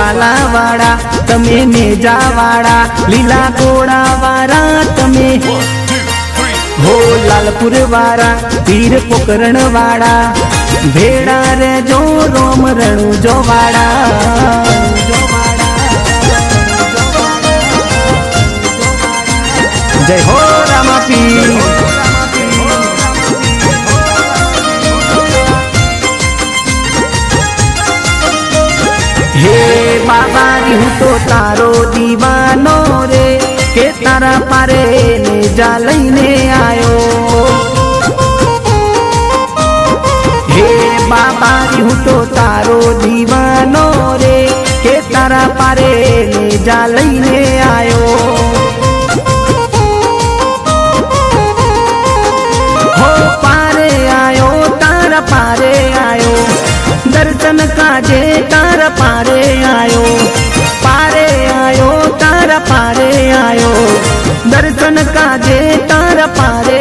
વાલા વાળા તમે નેજા વાળા લીલા ગોળા વાળા તમે. હો લાલપુર વાળા વીર પોકરણ વાળા ભેડા રે જો રોમ રણુ જો વાળા જય હો રામાપી હે બાબા હું તો તારો દીવાનો રે, કે તારા પારે ને જા લઈને આયો. હે બાબા હું તો તારો દીવાનો રે, કે તારા પારે ને જા લઈને હો પારે આયો, તારા પારે આયો. દર્શન કાજે તારા તારા પારે આયો. દર્શન કાજે તારા પારે